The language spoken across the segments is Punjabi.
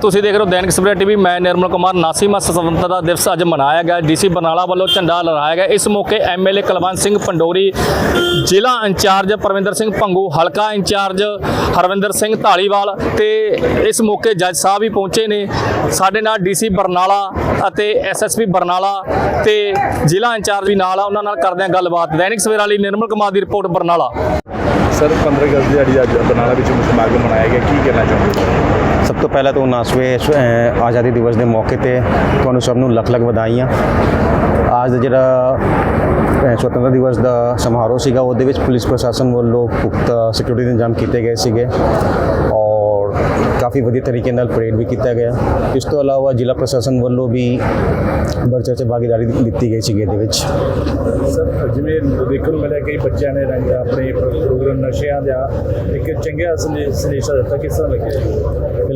ਤੁਸੀਂ ਦੇਖ ਰਹੇ ਹੋ ਦੈਨਿਕ ਸਵੇਰਾ ਟੀਵੀ, ਮੈਂ ਨਿਰਮਲ ਕੁਮਾਰ ਨਾਸੀਮਾ ਸਵਤੰਤਰਤਾ ਦਿਵਸ ਅੱਜ ਮਨਾਇਆ ਗਿਆ ਡੀਸੀ ਬਰਨਾਲਾ ਵੱਲੋਂ ਝੰਡਾ ਲਹਿਰਾਇਆ ਗਿਆ ਇਸ ਮੌਕੇ ਐਮਐਲਏ ਕਲਵੰਤ ਸਿੰਘ ਪੰਡੋਰੀ, ਜ਼ਿਲ੍ਹਾ ਇੰਚਾਰਜ ਪਰਵਿੰਦਰ ਸਿੰਘ ਭੰਗੂ ਹਲਕਾ ਇੰਚਾਰਜ ਹਰਵਿੰਦਰ ਸਿੰਘ ਢਾਲੀਵਾਲ ਤੇ ਇਸ ਮੌਕੇ ਜੱਜ ਸਾਹਿਬ ਵੀ ਪਹੁੰਚੇ ਨੇ। ਸਾਡੇ ਨਾਲ ਡੀਸੀ ਬਰਨਾਲਾ ਅਤੇ ਐਸਐਸਪੀ ਬਰਨਾਲਾ ਤੇ ਜ਼ਿਲ੍ਹਾ ਇੰਚਾਰਜ ਵੀ ਨਾਲ ਆ, ਉਹਨਾਂ ਨਾਲ ਕਰਦੇ ਹਾਂ ਗੱਲਬਾਤ। ਦੈਨਿਕ ਸਵੇਰਾ ਲਈ ਨਿਰਮਲ ਕੁਮਾਰ ਦੀ ਰਿਪੋਰਟ ਬਰਨਾਲਾ। ਸਰ 15 ਅਗਸਤ ਦਿਹਾੜੀ ਅੱਜ ਬਰਨਾਲਾ ਵਿੱਚ ਸਮਾਗਮ ਮਨਾਇਆ ਗਿਆ, ਕੀ ਕਹਿਣਾ ਚਾਹੁੰਦੇ ਤੋਂ ਪਹਿਲਾਂ ਤਾਂ 79ਵੇਂ ਆਜ਼ਾਦੀ ਦਿਵਸ ਦੇ ਮੌਕੇ ਤੇ ਤੁਹਾਨੂੰ ਸਭ ਨੂੰ ਲੱਖ ਲੱਖ ਵਧਾਈਆਂ। ਅੱਜ ਦਾ ਜਿਹੜਾ, ਅਹ, ਸੁਤੰਤਰਤਾ ਦਿਵਸ ਦਾ ਸਮਾਰੋਹ ਸੀਗਾ, ਉਹਦੇ ਵਿੱਚ ਪੁਲਿਸ ਪ੍ਰਸ਼ਾਸਨ ਵੱਲੋਂ ਪੁਖਤਾ ਸਿਕਿਉਰਿਟੀ ਦੇ ਇੰਤਜ਼ਾਮ ਕੀਤੇ ਗਏ ਸੀਗੇ ਔਰ ਕਾਫੀ ਵਧੀਆ ਤਰੀਕੇ ਨਾਲ ਪਰੇਡ ਵੀ ਕੀਤਾ ਗਿਆ। ਇਸ ਤੋਂ ਇਲਾਵਾ ਜ਼ਿਲ੍ਹਾ ਪ੍ਰਸ਼ਾਸਨ ਵੱਲੋਂ ਵੀ ਬੜੀ ਚਰਚਾ ਭਾਗੀਦਾਰੀ ਦਿੱਤੀ ਗਈ ਸੀਗੀ ਇਹਦੇ ਵਿੱਚ। ਸਰ, ਜਿਵੇਂ ਦੇਖਣ ਨੂੰ ਮਿਲਿਆ ਕਈ ਬੱਚਿਆਂ ਨੇ ਰੰਗ ਆਪਣੇ ਪ੍ਰੋਗਰਾਮ ਨਸ਼ਿਆਂ ਦਾ ਇੱਕ ਚੰਗਾ ਸੰਦੇ- ਦਿੱਤਾ, ਕਿਸ ਤਰ੍ਹਾਂ ਲੱਗਿਆ?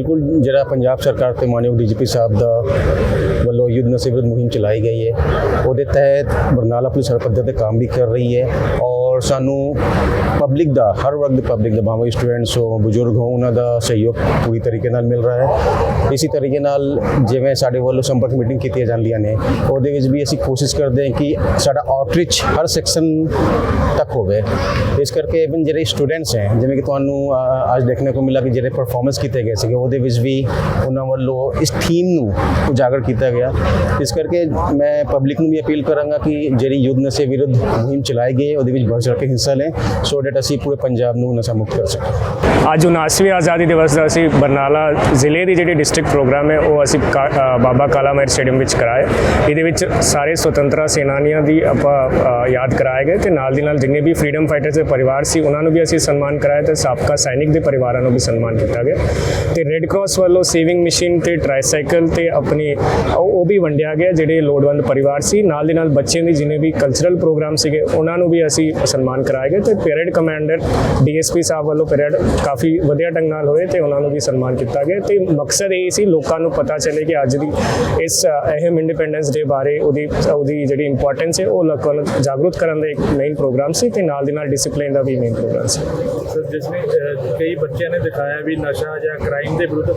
ਬਿਲਕੁਲ ਜਿਹੜਾ ਪੰਜਾਬ ਸਰਕਾਰ ਤੇ ਮਾਨਯੋਗ ਡੀਜੀਪੀ ਸਾਹਿਬ ਦਾ ਵੱਲੋਂ ਯੁੱਧ ਨਸ਼ੇ ਮੁਹਿੰਮ ਚਲਾਈ ਗਈ ਹੈ, ਉਹਦੇ ਤਹਿਤ ਬਰਨਾਲਾ ਪੁਲਿਸ ਹਰ ਪੱਧਰ ਤੇ ਕੰਮ ਵੀ ਕਰ ਰਹੀ ਹੈ ਔਰ ਸਾਨੂੰ ਪਬਲਿਕ ਦਾ, ਹਰ ਵਕਤ ਪਬਲਿਕ ਦਾ, ਭਾਵੇਂ ਸਟੂਡੈਂਟਸ ਹੋ, ਬਜ਼ੁਰਗ ਹੋ, ਉਹਨਾਂ ਦਾ ਸਹਿਯੋਗ ਪੂਰੀ ਤਰੀਕੇ ਨਾਲ ਮਿਲ ਰਿਹਾ ਹੈ। ਇਸੇ ਤਰੀਕੇ ਨਾਲ ਜਿਵੇਂ ਸਾਡੇ ਵੱਲੋਂ ਸੰਪਰਕ ਮੀਟਿੰਗ ਕੀਤੀਆਂ ਜਾਂਦੀਆਂ ਨੇ, ਉਹਦੇ ਵਿੱਚ ਵੀ ਅਸੀਂ ਕੋਸ਼ਿਸ਼ ਕਰਦੇ ਹਾਂ ਕਿ ਸਾਡਾ ਆਊਟਰੀਚ ਹਰ ਸੈਕਸ਼ਨ ਤੱਕ ਹੋਵੇ। ਇਸ ਕਰਕੇ ਇਵਨ ਜਿਹੜੇ ਸਟੂਡੈਂਟਸ ਹੈ, ਜਿਵੇਂ ਕਿ ਤੁਹਾਨੂੰ ਅੱਜ ਦੇਖਣ ਨੂੰ ਮਿਲਾ ਕਿ ਜਿਹੜੇ ਪਰਫਾਰਮੈਂਸ ਕੀਤੇ ਗਏ ਸੀਗੇ, ਉਹਦੇ ਵਿੱਚ ਵੀ ਉਹਨਾਂ ਵੱਲੋਂ ਇਸ ਥੀਮ ਨੂੰ ਉਜਾਗਰ ਕੀਤਾ ਗਿਆ। ਇਸ ਕਰਕੇ ਮੈਂ ਪਬਲਿਕ ਨੂੰ ਵੀ ਅਪੀਲ ਕਰਾਂਗਾ ਕਿ ਜਿਹੜੀ ਯੁੱਧ ਨਸ਼ੇ ਵਿਰੁੱਧ ਮੁਹਿੰਮ ਚਲਾਈ ਗਈ ਉਹਦੇ ਵਿੱਚ ਵੱਧ ਚੜ੍ਹ ਕੇ ਹਿੱਸਾ ਲੈਣ, ਸੋ ਦੈਟ ਅਸੀਂ ਪੂਰੇ ਪੰਜਾਬ ਨੂੰ ਨਸ਼ਾ ਮੁਕਤ ਕਰ ਸਕੀਏ। ਅੱਜ 79ਵੀਂ ਆਜ਼ਾਦੀ ਦਿਵਸ ਦਾ ਅਸੀਂ ਬਰਨਾਲਾ ਜ਼ਿਲ੍ਹੇ ਦੀ ਜਿਹੜੀ ਡਿਸਟ੍ਰਿਕਟ ਪ੍ਰੋਗਰਾਮ ਹੈ, ਉਹ ਅਸੀਂ ਕਾ- ਬਾਬਾ ਕਾਲਾ ਮਾਰ ਸਟੇਡੀਅਮ ਵਿੱਚ ਕਰਾਇਆ ਇਹਦੇ ਵਿੱਚ ਸਾਰੇ ਸੁਤੰਤਰਤਾ ਸੈਨਾਨੀਆਂ ਦੀ ਆਪਾਂ ਯਾਦ ਕਰਾਏ ਗਏ ਤੇ ਨਾਲ ਦੀ ਨਾਲ ਜਿੰਨੇ ਵੀ ਫਰੀडम ਫਾਈਟਰਸ ਦੇ ਪਰਿਵਾਰ ਸੀ, ਉਹਨਾਂ ਨੂੰ ਵੀ ਅਸੀਂ ਸਨਮਾਨ ਕਰਾਇਆ ਤੇ ਸਾਬਕਾ ਸੈਨਿਕ ਦੇ ਪਰਿਵਾਰਾਂ ਨੂੰ ਵੀ ਸਨਮਾਨ ਕੀਤਾ ਗਿਆ। ਤੇ ਰੈੱਡ ਕਰਾਸ ਵੱਲੋਂ ਸੇਵਿੰਗ ਮਸ਼ੀਨ ਤੇ ਟ੍ਰਾਈਸਾਈਕਲ ਤੇ ਆਪਣੀ ਉਹ ਵੀ ਵੰਡਿਆ ਗਿਆ, ਜਿਹੜੇ ਲੋੜਵੰਦ ਪਰਿਵਾਰ ਸੀ। ਨਾਲ ਦੀ ਨਾਲ ਬੱਚਿਆਂ ਦੇ ਜਿੰਨੇ ਵੀ ਕਲਚਰਲ ਪ੍ਰੋਗਰਾਮ ਸੀਗੇ, ਉਹਨਾਂ ਨੂੰ ਵੀ ਅਸੀਂ ਸਨਮਾਨ ਕਰਾਇਆ ਗਿਆ ਤੇ ਪਰੇਡ ਕਮਾਂਡਰ ਡੀਐਸਪੀ ਸਾਹਿਬ ਵੱਲੋਂ ਪਰੇਡ ਕਾਫੀ ਵਧੀਆ ਢੰਗ ਨਾਲ ਹੋਏ ਤੇ ਉਹਨਾਂ ਨੂੰ ਵੀ ਸਨਮਾਨ ਕੀਤਾ ਗਿਆ ਤੇ ਮਕਸਦ ਇਹ ਸੀ ਲੋਕਾਂ ਨੂੰ ਪਤਾ ਚੱਲੇ ਕਿ ਅੱਜ ਦੀ ਇਸ ਅਹਿਮ ਇੰਡੀਪੈਂਡੈਂਸ ਡੇ ਬਾਰੇ ਉਹਦੀ ਉਹਦੀ ਜਿਹੜੀ ਇੰਪੋਰਟੈਂਸ ਹੈ ਉਹ ਲੋਕਾਂ ਨੂੰ ਜਾਗਰੂਕ ਕਰਨ ਦਾ ਇੱਕ ਮੇਨ ਪ੍ਰੋਗਰਾਮ ਸੀ ਤੇ ਨਾਲ ਦੀ ਨਾਲ ਡਿਸਪਲਿਨ ਦਾ ਵੀ ਮੇਨ ਪ੍ਰੋਗਰਾਮ ਸੀ। ਸਰ ਜਿਸ ਨੇ ਕਈ ਬੱਚਿਆਂ ਨੇ ਦਿਖਾਇਆ ਵੀ ਨਸ਼ਾ ਜਾਂ ਕ੍ਰਾਈਮ ਦੇ ਵਿਰੁੱਧ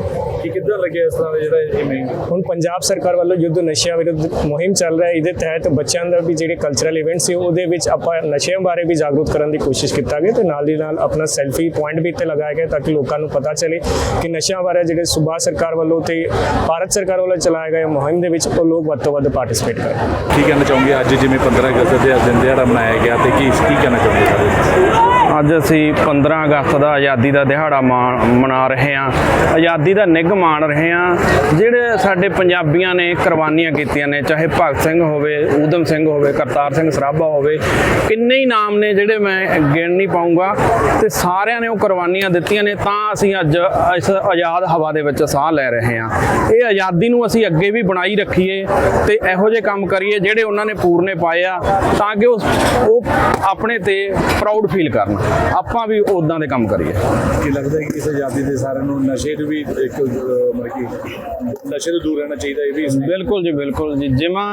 ਕਿ ਕਿੱਦਾਂ ਲੱਗਿਆ ਇਸ ਤਰ੍ਹਾਂ ਜਿਹੜਾ ਇਹ ਮੇਨ ਹੁਣ ਪੰਜਾਬ ਸਰਕਾਰ ਵੱਲੋਂ ਯੁੱਧ ਨਸ਼ਿਆਂ ਵਿਰੁੱਧ ਮੁਹਿੰਮ ਚੱਲ ਰਿਹਾ ਹੈ ਇਹਦੇ ਤਹਿਤ ਬੱਚਿਆਂ ਦਾ ਵੀ ਜਿਹੜੇ ਕਲਚਰਲ ਇਵੈਂਟ ਸੀ ਉਹਦੇ ਵਿੱਚ ਆਪਾਂ ਨਸ਼ਿਆਂ ਬਾਰੇ ਵੀ ਜਾਗਰੂਕ ਕਰਨ ਦੀ ਕੋਸ਼ਿਸ਼ ਕੀਤਾ ਗਿਆ ਤੇ ਨਾਲ ਦੀ ਨਾਲ ਆਪਣਾ ਸੈਲਫੀ ਪੁਆਇੰਟ ਵੀ ਇੱਥੇ ਲਗਾਇਆ ਗਿਆ ਤਾਂ ਕਿ ਲੋਕਾਂ ਨੂੰ ਪਤਾ ਚੱਲੇ ਕਿ ਨਸ਼ਿਆਂ ਬਾਰੇ ਜਿਹੜੇ ਸੂਬਾ ਸਰਕਾਰ ਵੱਲੋਂ ਤੇ ਭਾਰਤ ਸਰਕਾਰ ਵੱਲੋਂ ਚਲਾਇਆ ਗਿਆ ਮੁਹਿੰਮ ਦੇ ਵਿੱਚ ਉਹ ਲੋਕ ਵੱਧ ਤੋਂ ਵੱਧ ਪਾਰਟਿਸਿਪੇਟ ਕਰਨ। ਕੀ ਕਹਿਣਾ ਚਾਹੋਗੇ? ਅੱਜ ਜਿਵੇਂ 15 ਅਗਸਤ ਦੇ ਦਿਨ ਦਿਹਾੜਾ ਮਨਾਇਆ ਗਿਆ ਤੇ ਕੀ ਕੀ ਕਹਿਣਾ ਚਾਹੋਗੇ? ਅੱਜ ਅਸੀਂ 15 ਅਗਸਤ ਦਾ ਆਜ਼ਾਦੀ ਦਾ ਦਿਹਾੜਾ ਮਾ- ਮਨਾ ਰਹੇ ਹਾਂ। ਆਜ਼ਾਦੀ ਦਾ ਨਿੱਘ ਮਾਣ ਰਹੇ ਹਾਂ, ਜਿਹੜੇ ਸਾਡੇ ਪੰਜਾਬੀਆਂ ਨੇ ਕੁਰਬਾਨੀਆਂ ਕੀਤੀਆਂ ਨੇ, ਚਾਹੇ ਭਗਤ ਸਿੰਘ ਹੋਵੇ, ਊਧਮ ਸਿੰਘ ਹੋਵੇ, ਕਰਤਾਰ ਸਿੰਘ ਸਰਾਭਾ ਹੋਵੇ, ਕਿੰਨੇ ਹੀ ਨਾਮ ਨੇ ਜਿਹੜੇ ਮੈਂ ਗਿਣ ਨਹੀਂ ਪਾਉਂਗਾ ਤੇ ਸਾਰਿਆਂ ਨੇ ਉਹ ਕੁਰਬਾਨੀਆਂ ਦਿੱਤੀਆਂ ਨੇ, ਤਾਂ ਅਸੀਂ ਅੱਜ ਇਸ ਆਜ਼ਾਦ ਹਵਾ ਦੇ ਵਿੱਚ ਸਾਹ ਲੈ ਰਹੇ ਹਾਂ। ਇਹ ਆਜ਼ਾਦੀ ਨੂੰ ਅਸੀਂ ਅੱਗੇ ਵੀ ਬਣਾਈ ਰੱਖੀਏ ਤੇ ਇਹੋ ਜਿਹੇ ਕੰਮ ਕਰੀਏ ਜਿਹੜੇ ਉਹਨਾਂ ਨੇ ਪੂਰਨੇ ਪਾਏ ਆ, ਤਾਂ ਕਿ ਉਹ ਉਹ ਆਪਣੇ ਤੇ ਪ੍ਰਾਊਡ ਫੀਲ ਕਰਨ। ਆਪਾਂ ਵੀ ਉਦਾਂ ਦੇ ਕੰਮ ਕਰੀਏ। ਕੀ ਲੱਗਦਾ ਹੈ ਕਿ ਇਸ ਆਜ਼ਾਦੀ ਦੇ ਸਾਰਿਆਂ ਨੂੰ ਨਸ਼ੇ ਤੋਂ ਵੀ ਇੱਕ ਮਤਲਬ ਕਿ ਨਸ਼ੇ ਤੋਂ ਦੂਰ ਰਹਿਣਾ ਚਾਹੀਦਾ ਇਹ ਵੀ ਬਿਲਕੁਲ ਜੀ ਬਿਲਕੁਲ ਜੀ। ਜਿਵੇਂ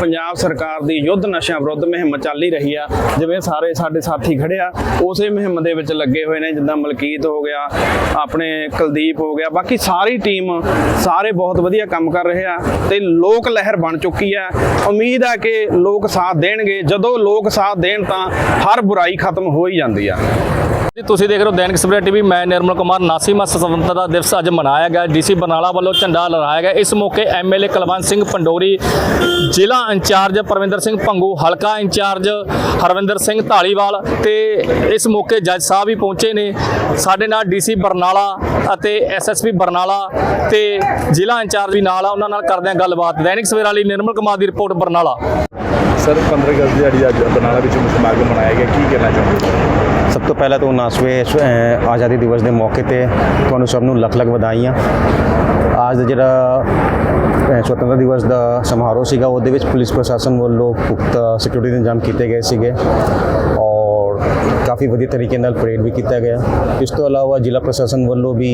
ਪੰਜਾਬ ਸਰਕਾਰ ਦੀ ਯੁੱਧ ਨਸ਼ਿਆਂ ਵਿਰੁੱਧ ਮੁਹਿੰਮ ਚੱਲ ਹੀ ਰਹੀ ਆ ਜਿਵੇਂ ਸਾਰੇ ਸਾਡੇ ਸਾਥੀ ਖੜੇ ਆ ਉਸੇ ਮੁਹਿੰਮ ਦੇ ਵਿੱਚ ਲੱਗੇ ਹੋਏ ਨੇ ਜਿੱਦਾਂ ਮਲਕੀਤ ਹੋ ਗਿਆ ਆਪਣੇ ਕੁਲਦੀਪ ਹੋ ਗਿਆ ਬਾਕੀ ਸਾਰੀ ਟੀਮ ਸਾਰੇ ਬਹੁਤ ਵਧੀਆ ਕੰਮ ਕਰ ਰਹੇ ਆ ਤੇ ਲੋਕ ਲਹਿਰ ਬਣ ਚੁੱਕੀ ਆ। ਉਮੀਦ ਆ ਕਿ ਲੋਕ ਸਾਥ ਦੇਣਗੇ। ਜਦੋਂ ਲੋਕ ਸਾਥ ਦੇਣ ਤਾਂ ਹਰ ਬੁਰਾਈ ਖਤਮ ਹੋ ਹੀ ਜਾਂਦੀ ਆ। ਜੀ, ਤੁਸੀਂ ਦੇਖ ਰਹੇ ਹੋ ਦੈਨਿਕ ਸਵੇਰਾ ਟੀਵੀ, ਮੈਂ ਨਿਰਮਲ ਕੁਮਾਰ ਨਾਸੀਮਾ ਸਵਤੰਤਰਤਾ ਦਿਵਸ ਅੱਜ ਮਨਾਇਆ ਗਿਆ, ਡੀਸੀ ਬਰਨਾਲਾ ਵੱਲੋਂ ਝੰਡਾ ਲਹਿਰਾਇਆ ਗਿਆ। ਇਸ ਮੌਕੇ ਐਮਐਲਏ ਕੁਲਵੰਤ ਸਿੰਘ ਪੰਡੋਰੀ, ਜ਼ਿਲ੍ਹਾ ਇੰਚਾਰਜ ਪਰਵਿੰਦਰ ਸਿੰਘ ਭੰਗੂ ਹਲਕਾ ਇੰਚਾਰਜ ਹਰਵਿੰਦਰ ਸਿੰਘ ਢਾਲੀਵਾਲ ਤੇ ਇਸ ਮੌਕੇ ਜੱਜ ਸਾਹਿਬ ਵੀ ਪਹੁੰਚੇ ਨੇ। ਸਾਡੇ ਨਾਲ ਡੀਸੀ ਬਰਨਾਲਾ ਅਤੇ ਐਸਐਸਪੀ ਬਰਨਾਲਾ ਤੇ ਜ਼ਿਲ੍ਹਾ ਇੰਚਾਰਜ ਵੀ ਨਾਲ ਆ, ਉਹਨਾਂ ਨਾਲ ਕਰਦੇ ਹਾਂ ਗੱਲਬਾਤ। ਦੈਨਿਕ ਸਵੇਰਾ ਲਈ ਨਿਰਮਲ ਕੁਮਾਰ ਦੀ ਰਿਪੋਰਟ ਬਰਨਾਲਾ। ਸਰ 15 ਅਗਸਤ ਦਿਹਾੜੀ ਅੱਜ ਬਰਨਾਲਾ ਵਿੱਚ ਸਮਾਗਮ ਮਨਾਇਆ ਗਿਆ, ਕੀ ਕਹਿਣਾ ਚਾਹੁੰਦੇ ਸਭ ਤੋਂ ਪਹਿਲਾਂ ਤਾਂ 79ਵੇਂ ਸ- ਆਜ਼ਾਦੀ ਦਿਵਸ ਦੇ ਮੌਕੇ ਤੇ ਤੁਹਾਨੂੰ ਸਭ ਨੂੰ ਲੱਖ ਲੱਖ ਵਧਾਈਆਂ। ਅੱਜ ਦਾ ਜਿਹੜਾ, ਅਹ, ਸੁਤੰਤਰਤਾ ਦਿਵਸ ਦਾ ਸਮਾਰੋਹ ਸੀਗਾ, ਉਹਦੇ ਵਿੱਚ ਪੁਲਿਸ ਪ੍ਰਸ਼ਾਸਨ ਵੱਲੋਂ ਪੁਖਤਾ ਸਿਕਿਉਰਿਟੀ ਦੇ ਇੰਤਜ਼ਾਮ ਕੀਤੇ ਗਏ ਸੀਗੇ। ਔਰ ਕਾਫੀ ਵਧੀਆ ਤਰੀਕੇ ਨਾਲ ਪਰੇਡ ਵੀ ਕੀਤਾ ਗਿਆ। ਇਸ ਤੋਂ ਇਲਾਵਾ ਜ਼ਿਲ੍ਹਾ ਪ੍ਰਸ਼ਾਸਨ ਵੱਲੋਂ ਵੀ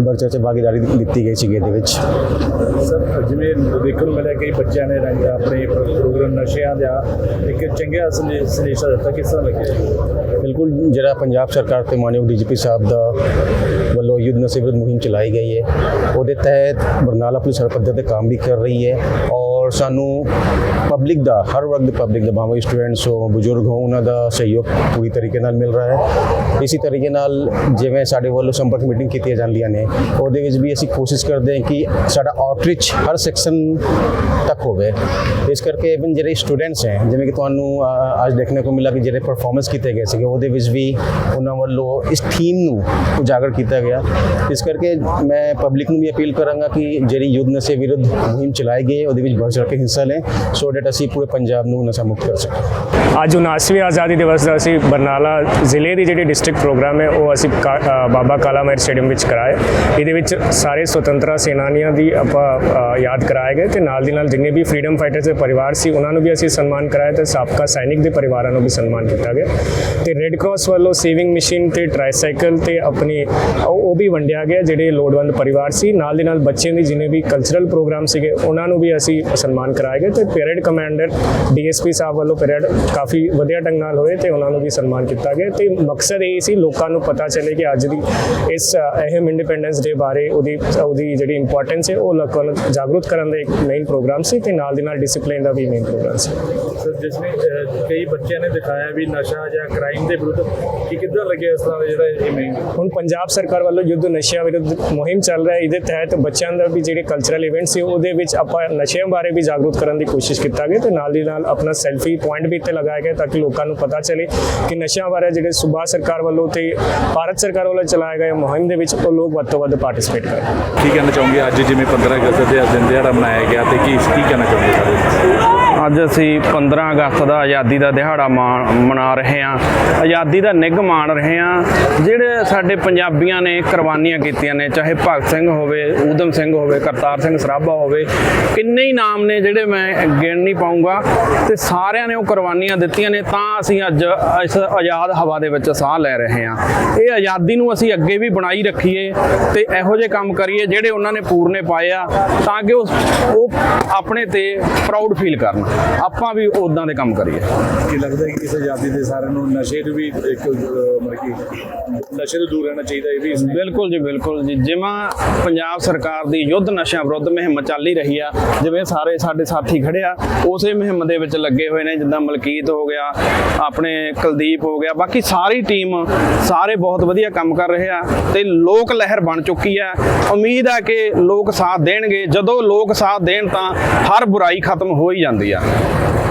ਬਰਚਾ ਚ ਭਾਗੀਦਾਰੀ ਦਿੱਤੀ ਗਈ ਸੀ ਇਹਦੇ ਵਿੱਚ। ਸਰ ਜਿਵੇਂ ਦੇਖਣ ਨੂੰ ਮਿਲਿਆ ਕਈ ਬੱਚਿਆਂ ਨੇ ਰੰਗ ਆਪਣੇ ਪ੍ਰੋਗਰਾਮ ਨਸ਼ਿਆਂ ਦਾ ਇੱਕ ਚੰਗਾ ਸੰਦੇ- ਸੰਦੇਸ਼ਾ ਦਿੱਤਾ ਕਿਸ ਤਰ੍ਹਾਂ ਲੱਗਿਆ? ਬਿਲਕੁਲ ਜਿਹੜਾ ਪੰਜਾਬ ਸਰਕਾਰ ਤੇ ਮਾਨਯੋਗ ਡੀਜੀਪੀ ਸਾਹਿਬ ਦਾ ਵੱਲੋਂ ਯੁੱਧ ਨਸ਼ੇ ਵਿਰੁੱਧ ਮੁਹਿੰਮ ਚਲਾਈ ਗਈ ਹੈ ਉਹਦੇ ਤਹਿਤ ਬਰਨਾਲਾ ਪੁਲਿਸ ਹਰ ਪੱਧਰ ਤੇ ਕੰਮ ਵੀ ਕਰ ਰਹੀ ਹੈ ਔਰ ਸਾਨੂੰ ਪਬਲਿਕ ਦਾ, ਹਰ ਵਕਤ ਪਬਲਿਕ ਦਾ, ਭਾਵੇਂ ਸਟੂਡੈਂਟਸ ਹੋ ਬਜ਼ੁਰਗ ਹੋ ਉਹਨਾਂ ਦਾ ਸਹਿਯੋਗ ਪੂਰੀ ਤਰੀਕੇ ਨਾਲ ਮਿਲ ਰਿਹਾ ਹੈ। ਇਸੇ ਤਰੀਕੇ ਨਾਲ ਜਿਵੇਂ ਸਾਡੇ ਵੱਲੋਂ ਸੰਪਰਕ ਮੀਟਿੰਗ ਕੀਤੀਆਂ ਜਾਂਦੀਆਂ ਨੇ, ਉਹਦੇ ਵਿੱਚ ਵੀ ਅਸੀਂ ਕੋਸ਼ਿਸ਼ ਕਰਦੇ ਹਾਂ ਕਿ ਸਾਡਾ ਆਊਟਰੀਚ ਹਰ ਸੈਕਸ਼ਨ ਤੱਕ ਹੋਵੇ। ਇਸ ਕਰਕੇ ਇਵਨ ਜਿਹੜੇ ਸਟੂਡੈਂਟਸ ਹੈ, ਜਿਵੇਂ ਕਿ ਤੁਹਾਨੂੰ ਅੱਜ ਦੇਖਣ ਨੂੰ ਮਿਲਾ ਕਿ ਜਿਹੜੇ ਪਰਫਾਰਮੈਂਸ ਕੀਤੇ ਗਏ ਸੀਗੇ, ਉਹਦੇ ਵਿੱਚ ਵੀ ਉਹਨਾਂ ਵੱਲੋਂ ਇਸ ਥੀਮ ਨੂੰ ਉਜਾਗਰ ਕੀਤਾ ਗਿਆ। ਇਸ ਕਰਕੇ ਮੈਂ ਪਬਲਿਕ ਨੂੰ ਵੀ ਅਪੀਲ ਕਰਾਂਗਾ ਕਿ ਜਿਹੜੀ ਯੁੱਧ ਨਸ਼ੇ ਵਿਰੁੱਧ ਮੁਹਿੰਮ ਚਲਾਈ ਗਈ ਹੈ, ਉਹਦੇ ਵਿੱਚ ਵੱਧ ਕੇ ਹਿੱਸਾ ਲੈਣ ਸੋ ਡੈਟ ਅਸੀਂ ਪੂਰੇ ਪੰਜਾਬ ਨੂੰ ਨਸ਼ਾ ਮੁਕਤ ਕਰ ਸਕੀਏ। ਅੱਜ 79ਵੀਂ ਆਜ਼ਾਦੀ ਦਿਵਸ ਦਾ ਅਸੀਂ ਬਰਨਾਲਾ ਜ਼ਿਲ੍ਹੇ ਦੀ ਜਿਹੜੀ ਡਿਸਟ੍ਰਿਕਟ ਪ੍ਰੋਗਰਾਮ ਹੈ, ਉਹ ਅਸੀਂ ਬਾਬਾ ਕਾਲਾ ਮਹਿਰ ਸਟੇਡੀਅਮ ਵਿੱਚ ਕਰਾਇਆ ਇਹਦੇ ਵਿੱਚ ਸਾਰੇ ਸੁਤੰਤਰਤਾ ਸੈਨਾਨੀਆਂ ਦੀ ਆਪਾਂ ਯਾਦ ਕਰਾਏ ਗਏ ਤੇ ਨਾਲ ਦੀ ਨਾਲ ਜਿੰਨੇ ਵੀ ਫਰੀडम ਫਾਈਟਰਸ ਦੇ ਪਰਿਵਾਰ ਸੀ, ਉਹਨਾਂ ਨੂੰ ਵੀ ਅਸੀਂ ਸਨਮਾਨ ਕਰਾਇਆ ਤੇ ਸਾਬਕਾ ਸੈਨਿਕ ਦੇ ਪਰਿਵਾਰਾਂ ਨੂੰ ਵੀ ਸਨਮਾਨ ਕੀਤਾ ਗਿਆ। ਤੇ ਰੈੱਡ ਕਰਾਸ ਵੱਲੋਂ ਸੇਵਿੰਗ ਮਸ਼ੀਨ ਤੇ ਟ੍ਰਾਈਸਾਈਕਲ ਤੇ ਆਪਣੀ, ਉਹ ਵੀ ਵੰਡਿਆ ਗਿਆ, ਜਿਹੜੇ ਲੋੜਵੰਦ ਪਰਿਵਾਰ ਸੀ। ਨਾਲ ਦੀ ਨਾਲ ਬੱਚਿਆਂ ਦੇ ਜਿੰਨੇ ਵੀ ਕਲਚਰਲ ਪ੍ਰੋਗਰਾਮ ਸੀਗੇ, ਉਹਨਾਂ ਨੂੰ ਵੀ ਅਸੀਂ ਸਨਮਾਨ ਕਰਾਏ ਗਏ ਤੇ ਪਰੇਡ ਕਮਾਂਡਰ ਡੀਐਸਪੀ ਸਾਹਿਬ ਵੱਲੋਂ ਪਰੇਡ ਕਾਫੀ ਵਧੀਆ ਢੰਗ ਨਾਲ ਹੋਏ ਤੇ ਉਹਨਾਂ ਨੂੰ ਵੀ ਸਨਮਾਨ ਕੀਤਾ ਗਿਆ ਤੇ ਮਕਸਦ ਇਹ ਸੀ ਲੋਕਾਂ ਨੂੰ ਪਤਾ ਚੱਲੇ ਕਿ ਅੱਜ ਦੀ ਇਸ ਅਹਿਮ ਇੰਡੀਪੈਂਡੈਂਸ ਡੇ ਬਾਰੇ ਉਹਦੀ ਉਹਦੀ ਜਿਹੜੀ ਇੰਪੋਰਟੈਂਸ ਹੈ ਉਹ ਲੋਕਾਂ ਨੂੰ ਜਾਗਰੂਕ ਕਰਨ ਦਾ ਇੱਕ ਮੇਨ ਪ੍ਰੋਗਰਾਮ ਸੀ ਤੇ ਨਾਲ ਦੀ ਨਾਲ ਡਿਸਪਲਿਨ ਦਾ ਵੀ ਮੇਨ ਪ੍ਰੋਗਰਾਮ ਸੀ। ਸਰ ਜਿਸ ਨੇ ਅਹ, ਕਈ ਬੱਚਿਆਂ ਨੇ ਦਿਖਾਇਆ ਵੀ ਨਸ਼ਾ ਜਾਂ ਕ੍ਰਾਈਮ ਦੇ ਵਿਰੁੱਧ ਕਿ ਕਿੱਦਾਂ ਲੱਗਿਆ ਇਸ ਤਰ੍ਹਾਂ ਦਾ ਜਿਹੜਾ ਇਹ ਮੇਨ ਹੁਣ ਪੰਜਾਬ ਸਰਕਾਰ ਵੱਲੋਂ ਯੁੱਧ ਨਸ਼ਿਆਂ ਵਿਰੁੱਧ ਮੁਹਿੰਮ ਚੱਲ ਰਿਹਾ ਹੈ ਇਹਦੇ ਤਹਿਤ ਬੱਚਿਆਂ ਦਾ ਵੀ ਜਿਹੜੇ ਕਲਚਰਲ ਇਵੈਂਟ ਸੀ ਉਹਦੇ ਵਿੱਚ ਆਪਾਂ ਨਸ਼ਿਆਂ ਬਾਰੇ ਵੀ ਜਾਗਰੂਕ ਕਰਨ ਦੀ ਕੋਸ਼ਿਸ਼ ਕੀਤਾ ਗਿਆ ਤੇ ਨਾਲ ਦੀ ਨਾਲ ਆਪਣਾ ਸੈਲਫੀ ਪੁਆਇੰਟ ਵੀ ਇੱਥੇ ਲਗਾਇਆ ਗਿਆ ਤਾਂ ਕਿ ਲੋਕਾਂ ਨੂੰ ਪਤਾ ਚੱਲੇ ਕਿ ਨਸ਼ਿਆਂ ਬਾਰੇ ਜਿਹੜੇ ਸੂਬਾ ਸਰਕਾਰ ਵੱਲੋਂ ਤੇ ਭਾਰਤ ਸਰਕਾਰ ਵੱਲੋਂ ਚਲਾਏ ਗਏ ਮੁਹਿੰਮ ਦੇ ਵਿੱਚ ਉਹ ਲੋਕ ਵੱਧ ਤੋਂ ਵੱਧ ਪਾਰਟਿਸਿਪੇਟ ਕਰਨ। ਕੀ ਕਹਿਣਾ ਚਾਹੋਗੇ ਅੱਜ ਜਿਵੇਂ 15 ਅਗਸਤ ਦੇ ਦਿਨ ਦਿਹਾੜਾ ਮਨਾਇਆ ਗਿਆ ਤੇ ਕੀ ਕੀ ਕਹਿਣਾ ਚਾਹੋਗੇ? ਅੱਜ ਅਸੀਂ 15 ਅਗਸਤ ਦਾ ਆਜ਼ਾਦੀ ਦਾ ਦਿਹਾੜਾ ਮਾ- ਮਨਾ ਰਹੇ ਹਾਂ। ਆਜ਼ਾਦੀ ਦਾ ਨਿੱਘ ਮਾਣ ਰਹੇ ਹਾਂ। ਜਿਹੜੇ ਸਾਡੇ ਪੰਜਾਬੀਆਂ ਨੇ ਕੁਰਬਾਨੀਆਂ ਕੀਤੀਆਂ ਨੇ, ਚਾਹੇ ਭਗਤ ਸਿੰਘ ਹੋਵੇ, ਊਧਮ ਸਿੰਘ ਹੋਵੇ, ਕਰਤਾਰ ਸਿੰਘ ਸਰਾਭਾ ਹੋਵੇ, ਕਿੰਨੇ ਹੀ ਨਾਮ ਨੇ ਜਿਹੜੇ ਮੈਂ ਗਿਣ ਨਹੀਂ ਪਾਉਂਗਾ ਤੇ ਸਾਰਿਆਂ ਨੇ ਉਹ ਕੁਰਬਾਨੀਆਂ ਦਿੱਤੀਆਂ ਨੇ, ਤਾਂ ਅਸੀਂ ਅੱਜ ਇਸ ਆਜ਼ਾਦ ਹਵਾ ਦੇ ਵਿੱਚ ਸਾਹ ਲੈ ਰਹੇ ਹਾਂ। ਇਹ ਆਜ਼ਾਦੀ ਨੂੰ ਅਸੀਂ ਅੱਗੇ ਵੀ ਬਣਾਈ ਰੱਖੀਏ ਤੇ ਇਹੋ ਜਿਹੇ ਕੰਮ ਕਰੀਏ ਜਿਹੜੇ ਉਹਨਾਂ ਨੇ ਪੂਰਨੇ ਪਾਏ ਆ, ਤਾਂ ਕਿ ਉਹ ਉਹ ਆਪਣੇ ਤੇ ਪ੍ਰਾਊਡ ਫੀਲ ਕਰਨ। ਆਪਾਂ ਵੀ ਉਦਾਂ ਦੇ ਕੰਮ ਕਰੀਏ। ਕੀ ਲੱਗਦਾ ਹੈ ਕਿ ਇਸ ਆਜ਼ਾਦੀ ਦੇ ਸਾਰਿਆਂ ਨੂੰ ਨਸ਼ੇ ਤੋਂ ਵੀ ਇੱਕ ਅਹ, ਮਤਲਬ ਕਿ ਨਸ਼ੇ ਤੋਂ ਦੂਰ ਰਹਿਣਾ ਚਾਹੀਦਾ ਇਹ ਵੀ ਬਿਲਕੁਲ ਜੀ ਬਿਲਕੁਲ ਜੀ। ਜਿਵੇਂ ਪੰਜਾਬ ਸਰਕਾਰ ਦੀ ਯੁੱਧ ਨਸ਼ਿਆਂ ਵਿਰੁੱਧ ਮੁਹਿੰਮ ਚੱਲ ਹੀ ਰਹੀ ਆ ਜਿਵੇਂ ਸਾਰੇ ਸਾਡੇ ਸਾਥੀ ਖੜੇ ਆ ਉਸੇ ਮੁਹਿੰਮ ਦੇ ਵਿੱਚ ਲੱਗੇ ਹੋਏ ਨੇ ਜਿੱਦਾਂ ਮਲਕੀਤ ਹੋ ਗਿਆ ਆਪਣੇ ਕੁਲਦੀਪ ਹੋ ਗਿਆ ਬਾਕੀ ਸਾਰੀ ਟੀਮ ਸਾਰੇ ਬਹੁਤ ਵਧੀਆ ਕੰਮ ਕਰ ਰਹੇ ਆ ਤੇ ਲੋਕ ਲਹਿਰ ਬਣ ਚੁੱਕੀ ਆ। ਉਮੀਦ ਆ ਕਿ ਲੋਕ ਸਾਥ ਦੇਣਗੇ। ਜਦੋਂ ਲੋਕ ਸਾਥ ਦੇਣ ਤਾਂ ਹਰ ਬੁਰਾਈ ਖਤਮ ਹੋ ਹੀ ਜਾਂਦੀ ਆ। Hallelujah.